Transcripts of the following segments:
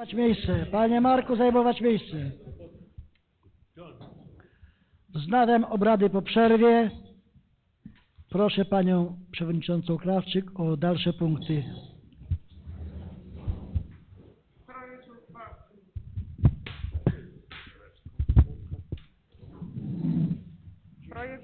Zajmować miejsce. Panie Marku, zajmować miejsce. Wznawiam obrady po przerwie. Proszę panią przewodniczącą Krawczyk o dalsze punkty.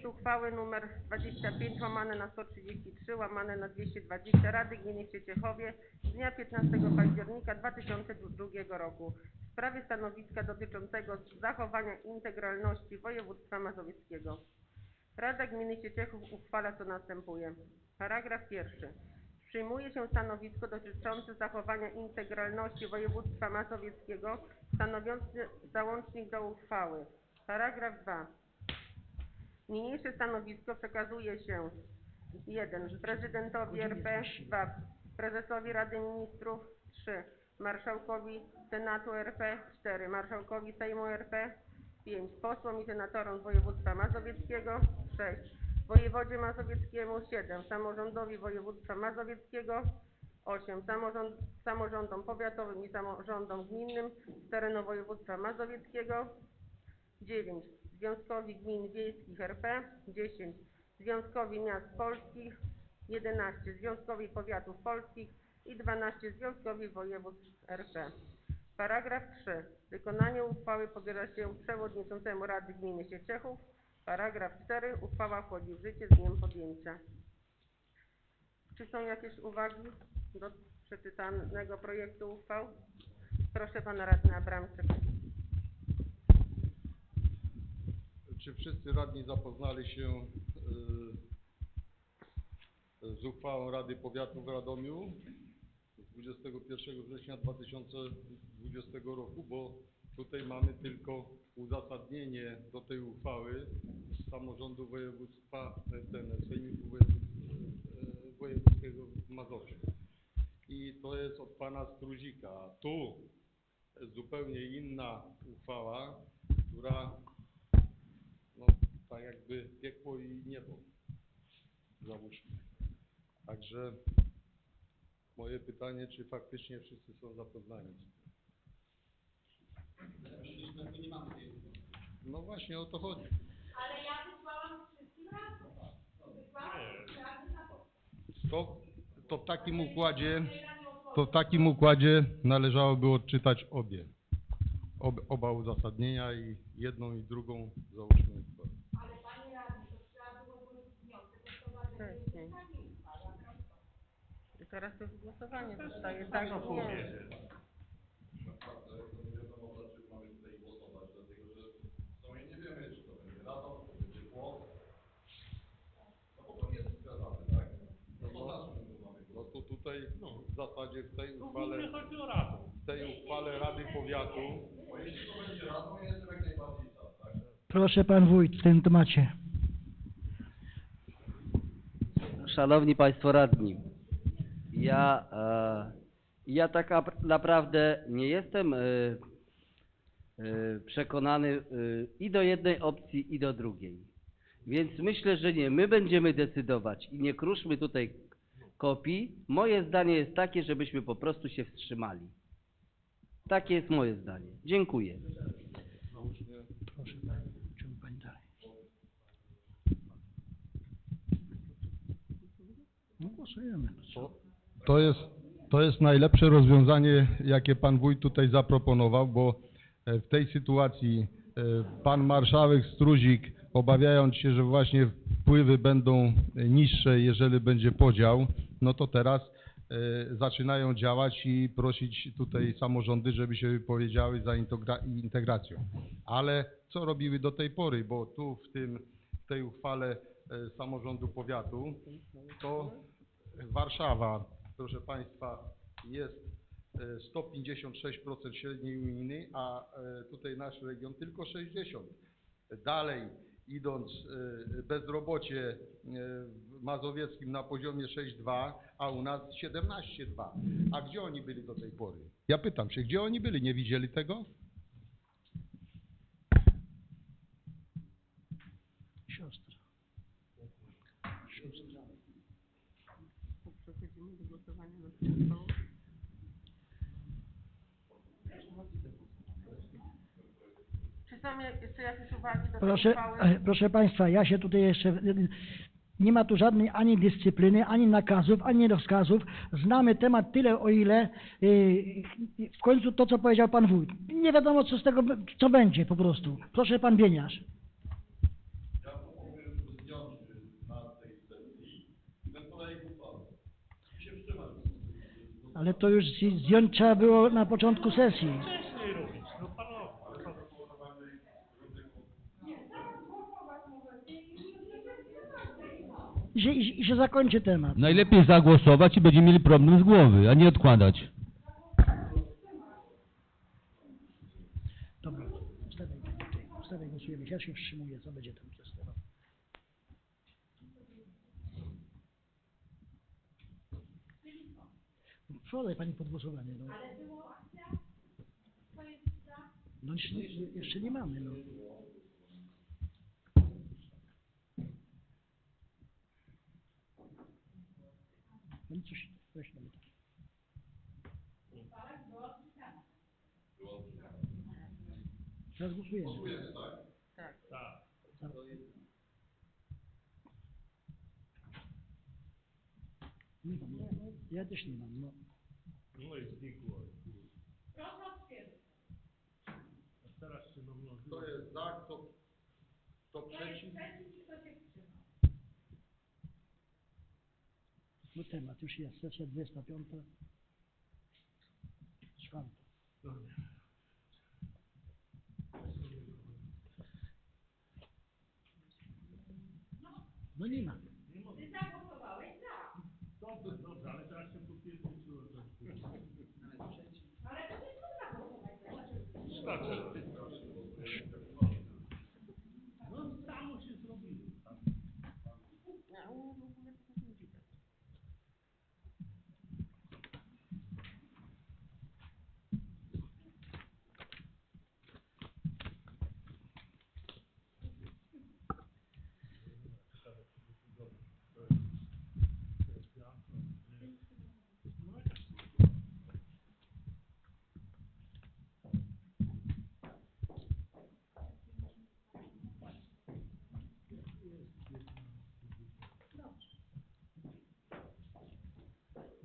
Uchwały nr 25 łamane na 133 łamane na 220 Rady Gminy Cieciechowie z dnia 15 października 2002 roku w sprawie stanowiska dotyczącego zachowania integralności województwa mazowieckiego. Rada Gminy Cieciechów uchwala co następuje. Paragraf pierwszy. Przyjmuje się stanowisko dotyczące zachowania integralności województwa mazowieckiego stanowiący załącznik do uchwały. Paragraf 2. Niniejsze stanowisko przekazuje się 1. Prezydentowi RP 2. Prezesowi Rady Ministrów 3. Marszałkowi Senatu RP 4. Marszałkowi Sejmu RP 5. Posłom i senatorom województwa mazowieckiego 6. Wojewodzie mazowieckiemu 7. Samorządowi województwa mazowieckiego 8. Samorząd, samorządom powiatowym i samorządom gminnym z terenu województwa mazowieckiego 9. Związkowi Gmin Wiejskich RP 10. Związkowi Miast Polskich 11. Związkowi Powiatów Polskich i 12. Związkowi Województw RP. Paragraf 3. Wykonanie uchwały powierza się przewodniczącemu Rady Gminy Sieciechów. Paragraf 4. Uchwała wchodzi w życie z dniem podjęcia. Czy są jakieś uwagi do przeczytanego projektu uchwał? Proszę pana radny Abramczyk. Czy wszyscy radni zapoznali się y, z uchwałą Rady Powiatu w Radomiu z 21 września 2020 roku, bo tutaj mamy tylko uzasadnienie do tej uchwały z samorządu województwa, e, ten Sejmiku e, Wojewódzkiego w Mazowszu. I to jest od pana Struzika. Tu zupełnie inna uchwała, która tak jakby piekło i niebo, załóżmy. Także moje pytanie, czy faktycznie wszyscy są zapoznani z tym? No właśnie o to chodzi. Ale ja wysłałam wszystkim razem. To, to w takim układzie, to w takim układzie należałoby odczytać obie. Ob, oba uzasadnienia i jedną i drugą załóżmy uchwałę. Ale panie radny, to trzeba było złożyć wniosek o wprowadzenie Wcześniej. takiej uchwały. I teraz to jest głosowanie zostaje, tak? Nie. Naprawdę to nie wiadomo, dlaczego mamy tutaj głosować, dlatego że w sumie nie wiemy, czy to będzie rado, czy to będzie płot. No bo to nie jest wskazane, tak? No to na czym tu mamy No to tutaj w zasadzie w tej No uchwale, głównie chodzi o radę. w tej uchwale Rady Powiatu Bo jeśli to będzie rado, ja jestem jak najbardziej za, tak? Proszę pan wójt w tym temacie. Szanowni Państwo Radni, ja, e, ja tak ap- naprawdę nie jestem e, e, przekonany i do jednej opcji, i do drugiej. Więc myślę, że nie, my będziemy decydować i nie kruszmy tutaj kopii. Moje zdanie jest takie, żebyśmy po prostu się wstrzymali. Takie jest moje zdanie. Dziękuję. Proszę pani, czemu pani dalej? No głosujemy. No co? To jest, to jest najlepsze rozwiązanie, jakie pan wójt tutaj zaproponował, bo e, w tej sytuacji e, pan marszałek Struzik, obawiając się, że właśnie wpływy będą niższe, jeżeli będzie podział, no to teraz e, zaczynają działać i prosić tutaj samorządy, żeby się wypowiedziały za integra- integracją. Ale co robiły do tej pory, bo tu w tym, w tej uchwale samorządu powiatu, to Warszawa, proszę Państwa, jest e, 156% średniej unijnej, a e, tutaj nasz region tylko 60%. Dalej idąc, e, bezrobocie e, w mazowieckim na poziomie 6,2, a u nas 17,2. A gdzie oni byli do tej pory? Ja pytam się, gdzie oni byli? Nie widzieli tego? Siostra. Siostra. Przechodzimy do głosowania nad uchwałą. Czy są jeszcze jakieś uwagi do tej Proszę, uchwały? e, proszę Państwa, ja się tutaj jeszcze... e, Nie ma tu żadnej ani dyscypliny, ani nakazów, ani rozkazów. Znamy temat tyle, o ile e, w końcu to, co powiedział Pan Wójt. Nie wiadomo, co z tego, b- co będzie po prostu. Proszę Pan Bieniasz. Ja proponuję, żeby zdjąć y, na tej sesji ten projekt uchwały. I się wstrzymać. Ale to już zdjąć trzeba było na początku sesji. Wcześniej robić, no panowie. I się, i, i się zakończy temat. Najlepiej zagłosować i będziemy mieli problem z głowy, a nie odkładać. Dobra, ustawiaj, ustawiaj głosujemy. Ja się wstrzymuję, co będzie tam to. Wczoraj Pani pod głosowanie, no. Ale było akcja? No jeszcze, jeszcze nie mamy, no. No i coś, coś tam. Teraz głosujemy. Tak. Tak. Za- Nie mam, no. ja też nie mam, no. I znikło. Proszę. A teraz się. Kto jest za, kto, kto Kto jest przeciw? przeciw i kto się wstrzymał? No temat, już jest sesja 25.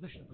national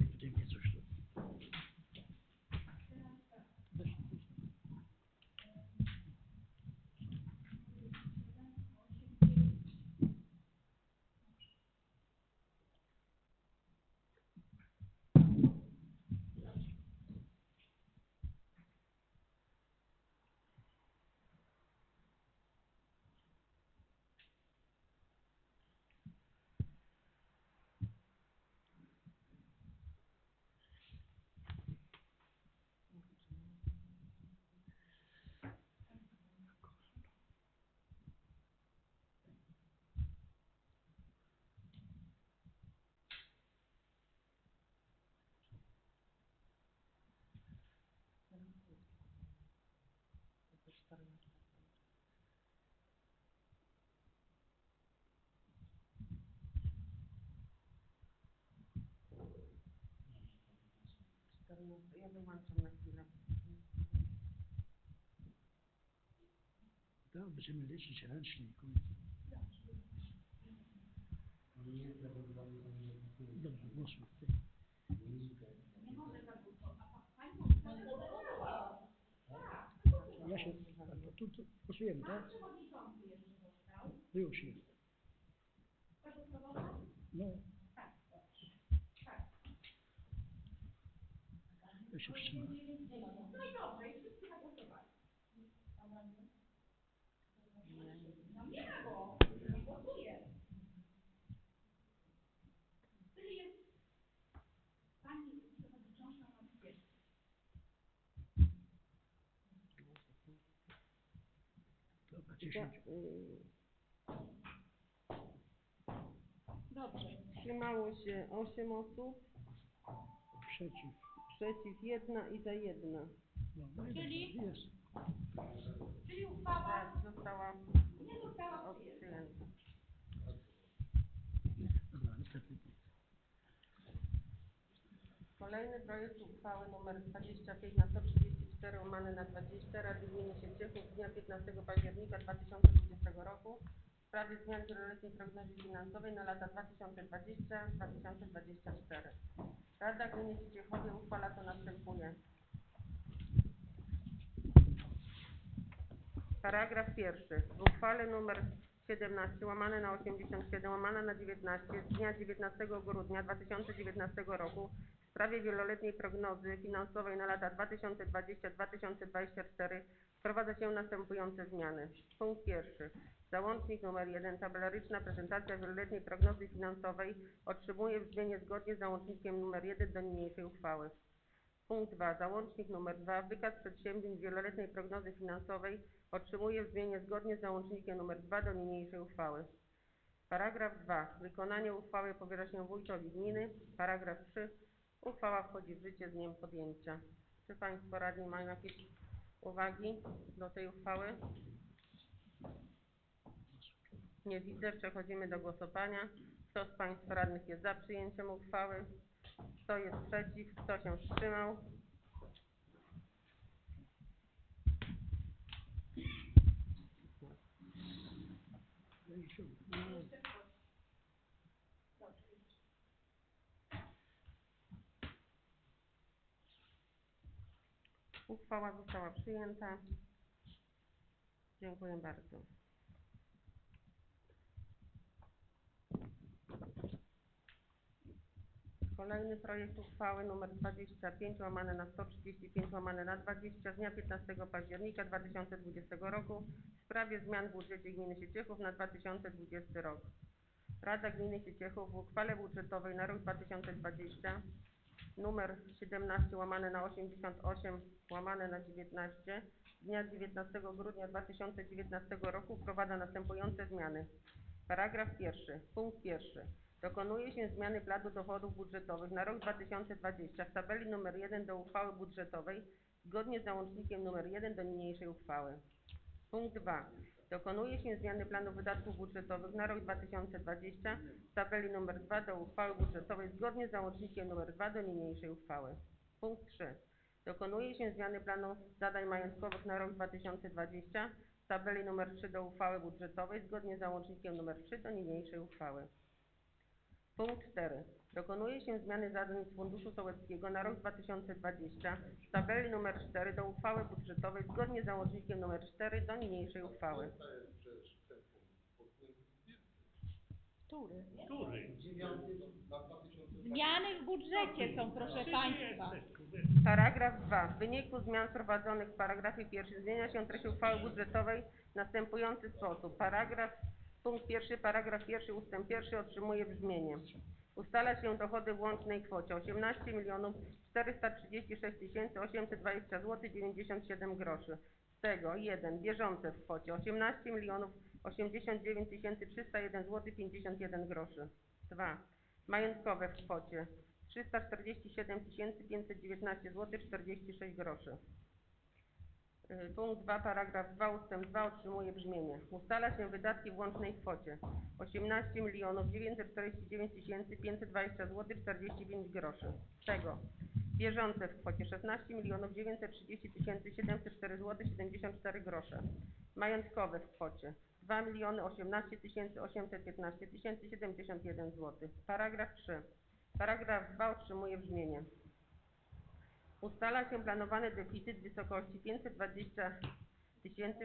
Czternaste. Ja wyłączam na chwilę. To będziemy liczyć ręcznie. kurde. Dobrze, głosuj. Ty. Ja się, to tu, tu głosujemy, tak? Już jest. No. Ja się wstrzymam. No i dobrze, i wszyscy zagłosowali. No nie ma go, nie głosuje. Czyli jest pani przewodnicząca Maciej. Dobra, Ja, 10. y, Dobrze. wstrzymało się 8 osób, Przeciw. Przeciw 1 i za 1. No, no Czyli? Czyli uchwała Tak, została nie została przyjęta. Kolejny projekt uchwały nr 25 na 134 4 łamane na 20 Rady Gminy Sieciechów z dnia 15 października 2020 roku w sprawie zmian wieloletniej prognozy finansowej na lata 2020-2024. Rada Gminy Sieciechowie uchwala to następuje. Paragraf pierwszy. W uchwale numer 17 łamane na 87 łamane na 19 z dnia 19 grudnia 2019 roku w sprawie wieloletniej prognozy finansowej na lata 2020-2024 wprowadza się następujące zmiany. Punkt pierwszy. Załącznik numer 1 tabelaryczna prezentacja wieloletniej prognozy finansowej otrzymuje brzmienie zgodnie z załącznikiem numer 1 do niniejszej uchwały. Punkt 2. Załącznik nr 2. Wykaz przedsięwzięć wieloletniej prognozy finansowej otrzymuje brzmienie zgodnie z załącznikiem nr 2 do niniejszej uchwały. Paragraf 2. Wykonanie uchwały powierza się wójtowi gminy. Paragraf 3. Uchwała wchodzi w życie z dniem podjęcia. Czy Państwo radni mają jakieś uwagi do tej uchwały? Nie widzę. Przechodzimy do głosowania. Kto z Państwa radnych jest za przyjęciem uchwały? Kto jest przeciw? Kto się wstrzymał? Uchwała została przyjęta. Dziękuję bardzo. Kolejny projekt uchwały nr 25 łamane na 135 łamane na 20 z dnia 15 października 2020 roku w sprawie zmian w budżecie gminy Sieciechów na 2020 rok. Rada Gminy Sieciechów w uchwale budżetowej na rok 2020 numer 17 łamane na 88 łamane na 19 z dnia 19 grudnia 2019 roku wprowadza następujące zmiany. Paragraf pierwszy. Punkt pierwszy. Dokonuje się zmiany planu dochodów budżetowych na rok 2020 w tabeli nr 1 do uchwały budżetowej zgodnie z załącznikiem nr 1 do niniejszej uchwały. Punkt 2. Dokonuje się zmiany planu wydatków budżetowych na rok 2020 w tabeli nr 2 do uchwały budżetowej zgodnie z załącznikiem nr 2 do niniejszej uchwały. Punkt 3. Dokonuje się zmiany planu zadań majątkowych na rok 2020 w tabeli nr 3 do uchwały budżetowej zgodnie z załącznikiem nr 3 do niniejszej uchwały. Punkt 4. Dokonuje się zmiany zadań z Funduszu Sołeckiego na rok 2020 w tabeli nr 4 do uchwały budżetowej zgodnie z załącznikiem nr 4 do niniejszej uchwały. Który? Który? Zmiany w budżecie są, proszę Państwa. Paragraf 2. W wyniku zmian wprowadzonych w paragrafie pierwszym zmienia się treść uchwały budżetowej w następujący sposób. Paragraf, punkt pierwszy, paragraf pierwszy, ustęp pierwszy otrzymuje brzmienie. Ustala się dochody w łącznej kwocie 18 milionów 436 tysięcy 820 zł 97 groszy. Z tego 1. Bieżące w kwocie 18 milionów 89 tysięcy 301 zł 51 groszy. 2. Majątkowe w kwocie 347 519 zł 46 groszy. Y, Punkt 2, paragraf 2, ustęp 2 otrzymuje brzmienie. Ustala się wydatki w łącznej kwocie 18 milionów 949 520 zł 45 groszy. Z tego bieżące w kwocie 16 milionów 930 704 zł 74 grosze. Majątkowe w kwocie 2 miliony 18 815 071 zł. Paragraf 3. Paragraf 2 otrzymuje brzmienie. Ustala się planowany deficyt w wysokości 520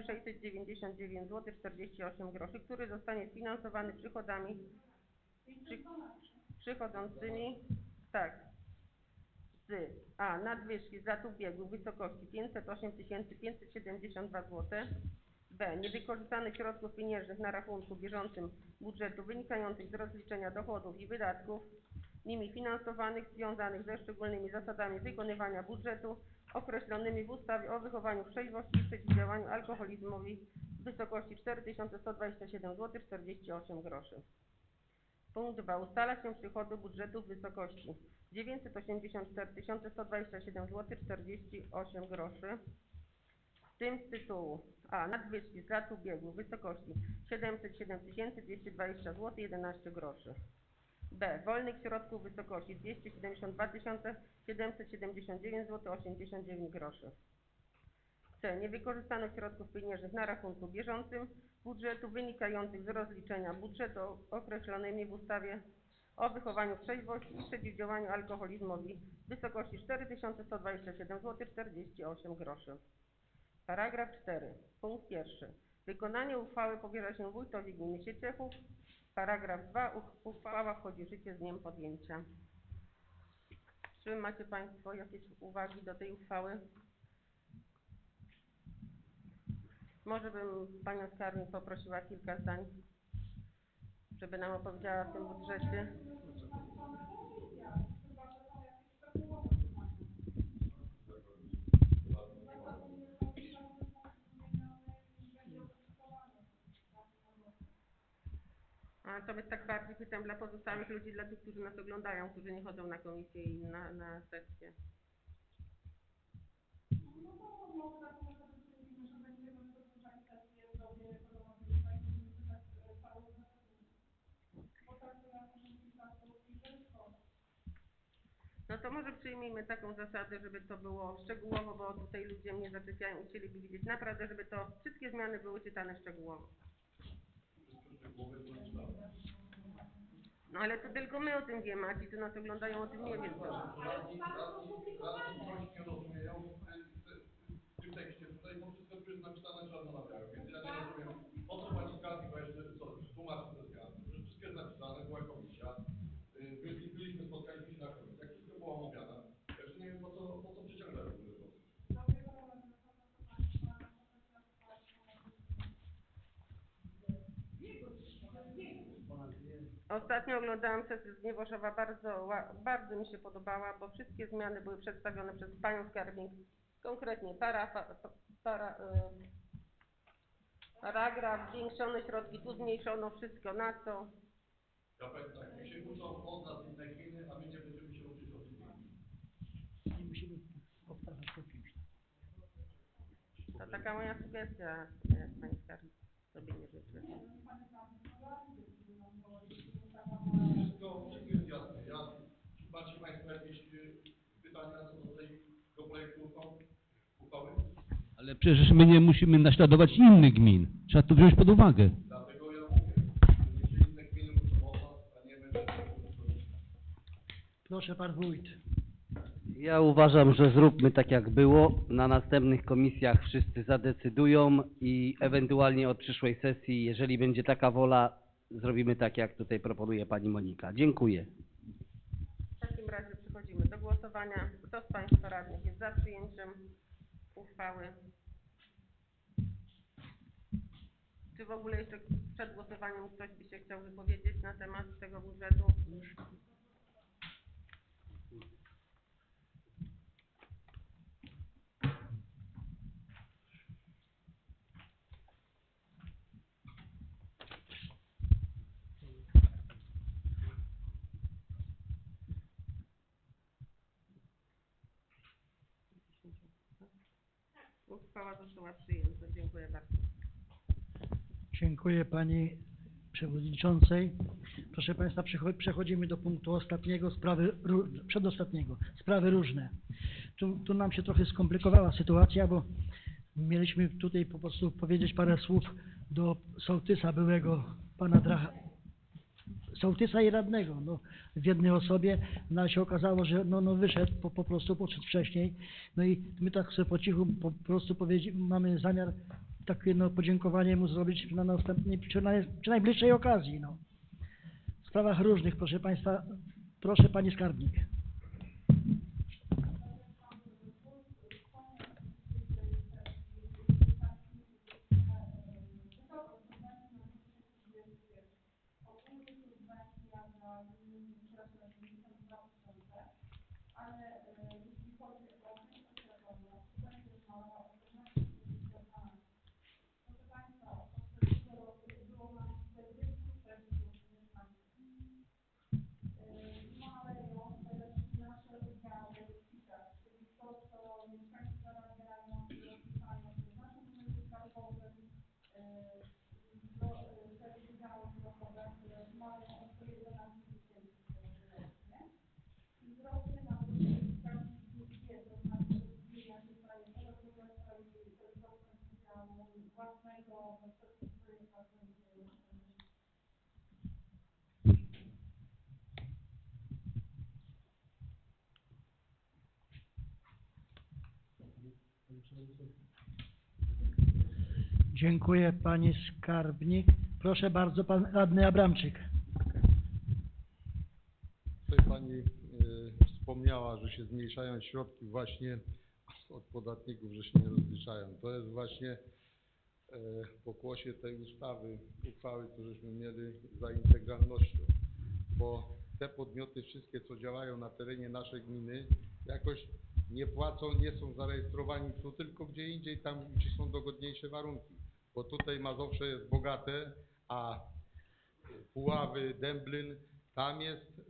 699 zł 48 groszy, który zostanie sfinansowany przychodami przy, przychodzącymi tak z a nadwyżki z lat ubiegłych w wysokości 508 572 zł b niewykorzystanych środków pieniężnych na rachunku bieżącym budżetu wynikających z rozliczenia dochodów i wydatków nimi finansowanych związanych ze szczególnymi zasadami wykonywania budżetu określonymi w ustawie o wychowaniu w i przeciwdziałaniu alkoholizmowi w wysokości 4127 zł 48 groszy. Punkt 2. Ustala się przychody budżetu w wysokości 984 127 zł 48 groszy. W tym z tytułu A. Nadwyżki z lat ubiegłych w wysokości 707 220 zł 11 groszy. B. Wolnych środków w wysokości 272 779 zł 89 groszy. C. Niewykorzystanych środków pieniężnych na rachunku bieżącym budżetu wynikających z rozliczenia budżetu określonymi w ustawie o wychowaniu trzeźwości i przeciwdziałaniu alkoholizmowi w wysokości 4127 zł 48 groszy. Paragraf 4. Punkt pierwszy. Wykonanie uchwały powierza się wójtowi gminy Sieciechów. Paragraf 2. Uch- Uchwała wchodzi w życie z dniem podjęcia. Czy macie Państwo jakieś uwagi do tej uchwały? Może bym Panią Skarbnik poprosiła kilka zdań, żeby nam opowiedziała o tym budżecie. To jest tak bardziej pytam dla pozostałych ludzi, dla tych, którzy nas oglądają, którzy nie chodzą na komisję i na, na sesję. No to może przyjmijmy taką zasadę, żeby to było szczegółowo, bo tutaj ludzie mnie zaczepiają i chcieliby widzieć naprawdę, żeby to wszystkie zmiany były czytane szczegółowo. No ale to tylko my o tym wiemy, a ci, co nas oglądają, o tym nie wiedzą. W, tym tekście tutaj, bo wszystko jest napisane czarno na białym, więc ja nie rozumiem, po co pani skarbnik jeszcze co, tłumaczy te zmiany. Przecież wszystko jest napisane, była komisja, y, byli, byliśmy, spotkaliśmy się na komisji, wszystko było omawiane. Ja już nie wiem, po co, po co przyciągają te rzeczy. Ostatnio oglądałam sesję z Niewoszowa, bardzo, bardzo mi się podobała, bo wszystkie zmiany były przedstawione przez panią skarbnik, konkretnie para, pa- para, y, paragraf, zwiększono środki, tu zmniejszono wszystko, na co. Ja powiem tak, my się uczą od nas inne gminy, a my nie będziemy się uczyć od innych. Nie musimy powtarzać po kimś. To taka moja sugestia, jak pani skarbnik sobie nie życzy. Wszystko, wszystko jest jasne. Ja, czy macie Państwo jakieś y, pytania co do tego projektu uchwały? uchwały? Ale przecież my nie musimy naśladować innych gmin. Trzeba to wziąć pod uwagę. Dlatego ja mówię, że inne gminy od nas, a nie my. Proszę pan wójt. Ja uważam, że zróbmy tak jak było. Na następnych komisjach wszyscy zadecydują i ewentualnie od przyszłej sesji, jeżeli będzie taka wola, zrobimy tak jak tutaj proponuje pani Monika. Dziękuję. W takim razie przechodzimy do głosowania. Kto z Państwa radnych jest za przyjęciem uchwały? Czy w ogóle jeszcze przed głosowaniem ktoś by się chciał wypowiedzieć na temat tego budżetu? Uchwała została przyjęta. Dziękuję bardzo. Dziękuję pani przewodniczącej. Proszę państwa, przecho- przechodzimy do punktu ostatniego, sprawy, przedostatniego, sprawy różne. Tu, tu nam się trochę skomplikowała sytuacja, bo mieliśmy tutaj po prostu powiedzieć parę słów do sołtysa byłego, pana Dracha, sołtysa i radnego, no, w jednej osobie, no ale się okazało, że no, no wyszedł, po, po prostu podszedł wcześniej, no i my tak sobie po cichu po prostu mamy zamiar takie no, podziękowanie mu zrobić na następnej, przy, naj, przy najbliższej okazji, no. W sprawach różnych, proszę państwa, proszę pani skarbnik. własnego Dziękuję Pani Skarbnik. Proszę bardzo, Pan Radny Abramczyk. Tutaj Pani e, wspomniała, że się zmniejszają środki właśnie od podatników, że się nie rozliczają. To jest właśnie pokłosie tej ustawy, uchwały, co żeśmy mieli za integralnością. Bo te podmioty wszystkie, co działają na terenie naszej gminy, jakoś nie płacą, nie są zarejestrowani tu, tylko gdzie indziej, tam gdzie są dogodniejsze warunki. Bo tutaj Mazowsze jest bogate, a Puławy, Dęblin, tam jest y,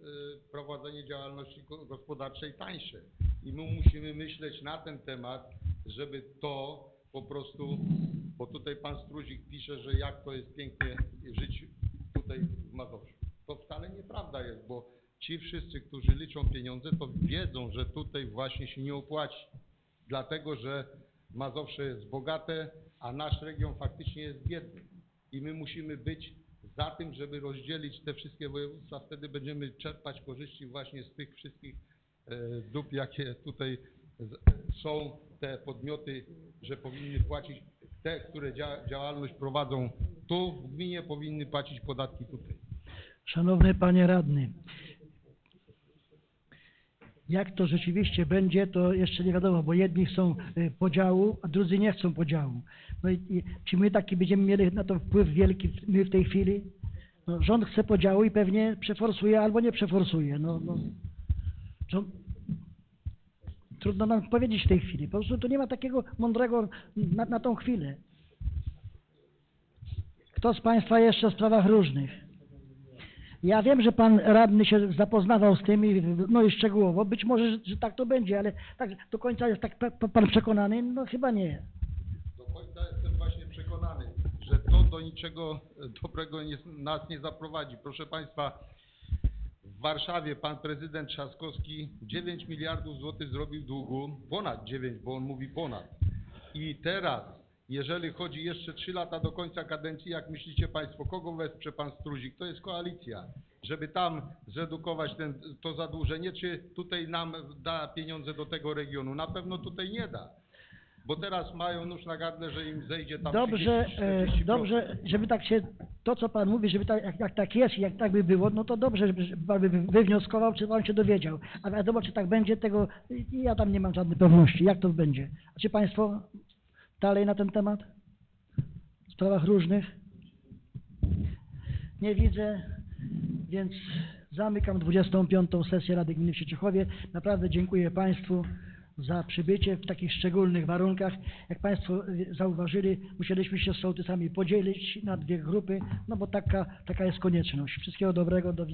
prowadzenie działalności go- gospodarczej tańsze. I my musimy myśleć na ten temat, żeby to po prostu, bo tutaj pan Struzik pisze, że jak to jest pięknie żyć tutaj w Mazowszu. To wcale nieprawda jest, bo ci wszyscy, którzy liczą pieniądze, to wiedzą, że tutaj właśnie się nie opłaci. Dlatego, że Mazowsze jest bogate, a nasz region faktycznie jest biedny. I my musimy być za tym, żeby rozdzielić te wszystkie województwa, wtedy będziemy czerpać korzyści właśnie z tych wszystkich e, dóbr, jakie tutaj są te podmioty, że powinny płacić, te, które dzia- działalność prowadzą tu w gminie, powinny płacić podatki tutaj. Szanowny panie radny, jak to rzeczywiście będzie, to jeszcze nie wiadomo, bo jedni chcą y, podziału, a drudzy nie chcą podziału. No i, i czy my taki będziemy mieli na to wpływ wielki my w tej chwili? No, rząd chce podziału i pewnie przeforsuje albo nie przeforsuje. No, no. Trudno nam powiedzieć w tej chwili. Po prostu tu nie ma takiego mądrego na, na tą chwilę. Kto z Państwa jeszcze w sprawach różnych? Ja wiem, że pan radny się zapoznawał z tym, i, no i szczegółowo. Być może, że, że tak to będzie, ale tak do końca jest tak pan przekonany? No chyba nie. Do końca jestem właśnie przekonany, że to do niczego dobrego nie, nas nie zaprowadzi. Proszę Państwa, Warszawie pan prezydent Trzaskowski 9 miliardów złotych zrobił długu, ponad 9, bo on mówi ponad. I teraz, jeżeli chodzi jeszcze 3 lata do końca kadencji, jak myślicie Państwo, kogo wesprze pan Struzik? To jest koalicja. Żeby tam zredukować ten, to zadłużenie, czy tutaj nam da pieniądze do tego regionu? Na pewno tutaj nie da. Bo teraz mają nóż na gardle, że im zejdzie tam Dobrze, 30, e, 40%. dobrze, żeby tak się, to co pan mówi, żeby tak, jak, jak tak jest, jak tak by było, no to dobrze, żeby żeby pan by wywnioskował, czy pan się dowiedział. A wiadomo, czy tak będzie, tego ja tam nie mam żadnej pewności, jak to będzie. A czy państwo dalej na ten temat? W sprawach różnych? Nie widzę, więc zamykam 25. sesję Rady Gminy w Sieczechowie. Naprawdę dziękuję Państwu za przybycie w takich szczególnych warunkach. Jak Państwo y, zauważyli, musieliśmy się z sołtysami podzielić na dwie grupy, no bo taka, taka jest konieczność. Wszystkiego dobrego, do widzenia.